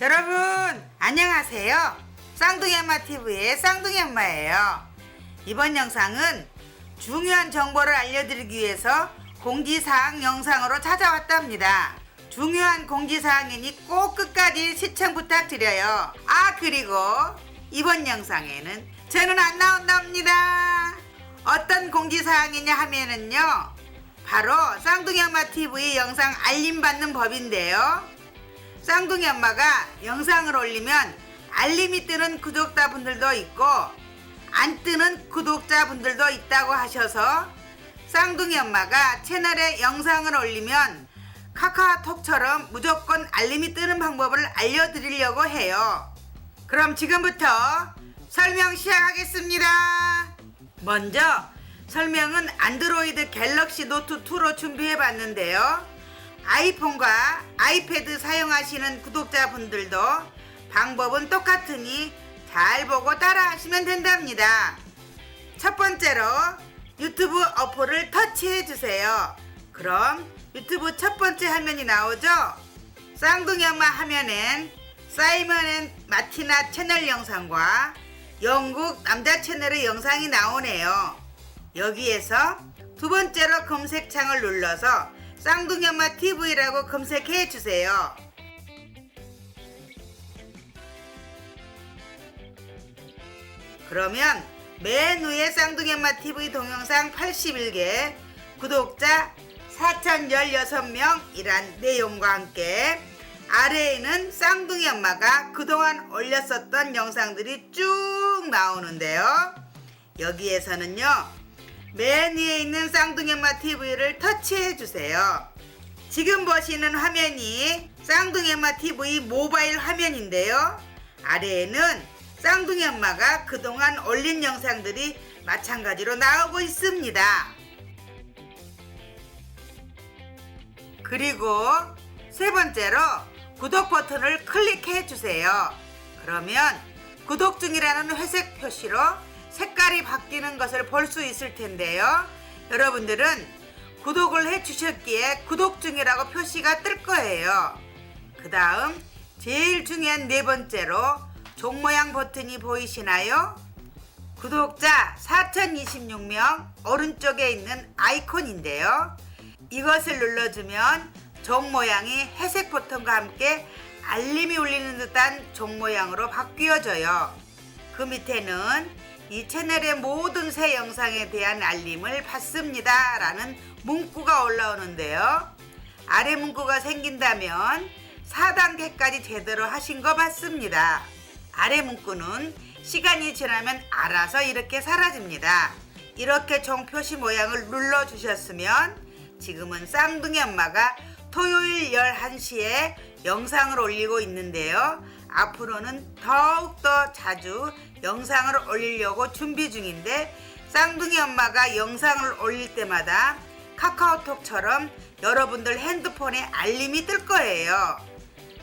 여러분 안녕하세요. 쌍둥이 엄마 TV의 쌍둥이 엄마예요. 이번 영상은 중요한 정보를 알려드리기 위해서 공지사항 영상으로 찾아왔답니다. 중요한 공지사항이니 꼭 끝까지 시청 부탁드려요. 아 그리고 이번 영상에는 저는 안 나온답니다. 어떤 공지사항이냐 하면은요. 바로 쌍둥이 엄마 TV 영상 알림 받는 법인데요. 쌍둥이 엄마가 영상을 올리면 알림이 뜨는 구독자분들도 있고 안 뜨는 구독자분들도 있다고 하셔서 쌍둥이 엄마가 채널에 영상을 올리면 카카오톡처럼 무조건 알림이 뜨는 방법을 알려드리려고 해요. 그럼 지금부터 설명 시작하겠습니다. 먼저 설명은 안드로이드 갤럭시 노트 2로 준비해 봤는데요. 아이폰과 아이패드 사용하시는 구독자분들도 방법은 똑같으니 잘 보고 따라 하시면 된답니다. 첫 번째로 유튜브 어플을 터치해 주세요. 그럼 유튜브 첫 번째 화면이 나오죠? 쌍둥이 엄마 화면엔 사이먼 앤 마티나 채널 영상과 영국 남자 채널의 영상이 나오네요. 여기에서 두 번째로 검색창을 눌러서 쌍둥이 엄마 TV라고 검색해 주세요. 그러면 맨 위에 쌍둥이 엄마 TV 동영상 81개, 구독자 4,016명이란 내용과 함께 아래에는 쌍둥이 엄마가 그동안 올렸었던 영상들이 쭉 나오는데요. 여기에서는요, 맨 위에 있는 쌍둥이 엄마 TV를 터치해 주세요. 지금 보시는 화면이 쌍둥이 엄마 TV 모바일 화면인데요. 아래에는 쌍둥이 엄마가 그동안 올린 영상들이 마찬가지로 나오고 있습니다. 그리고 세 번째로 구독 버튼을 클릭해 주세요. 그러면 구독 중이라는 회색 표시로 색깔이 바뀌는 것을 볼 수 있을 텐데요. 여러분들은 구독을 해 주셨기에 구독 중이라고 표시가 뜰 거예요. 그 다음 제일 중요한 네 번째로 종 모양 버튼이 보이시나요? 구독자 4026명 오른쪽에 있는 아이콘인데요. 이것을 눌러주면 종 모양이 회색 버튼과 함께 알림이 울리는 듯한 종 모양으로 바뀌어져요. 그 밑에는 이 채널의 모든 새 영상에 대한 알림을 받습니다. 라는 문구가 올라오는데요. 아래 문구가 생긴다면 4단계까지 제대로 하신 거 맞습니다. 아래 문구는 시간이 지나면 알아서 이렇게 사라집니다. 이렇게 종표시 모양을 눌러 주셨으면 지금은 쌍둥이 엄마가 토요일 11시에 영상을 올리고 있는데요. 앞으로는 더욱더 자주 영상을 올리려고 준비 중인데 쌍둥이 엄마가 영상을 올릴 때마다 카카오톡처럼 여러분들 핸드폰에 알림이 뜰 거예요.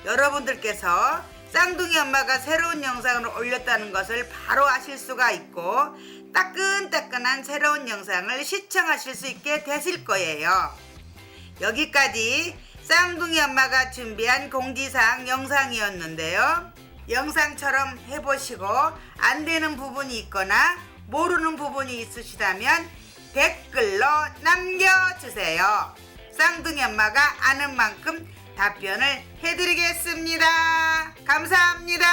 여러분들께서 쌍둥이 엄마가 새로운 영상을 올렸다는 것을 바로 아실 수가 있고 따끈따끈한 새로운 영상을 시청하실 수 있게 되실 거예요. 여기까지 쌍둥이 엄마가 준비한 공지사항 영상이었는데요. 영상처럼 해보시고 안 되는 부분이 있거나 모르는 부분이 있으시다면 댓글로 남겨주세요. 쌍둥이 엄마가 아는 만큼 답변을 해드리겠습니다. 감사합니다.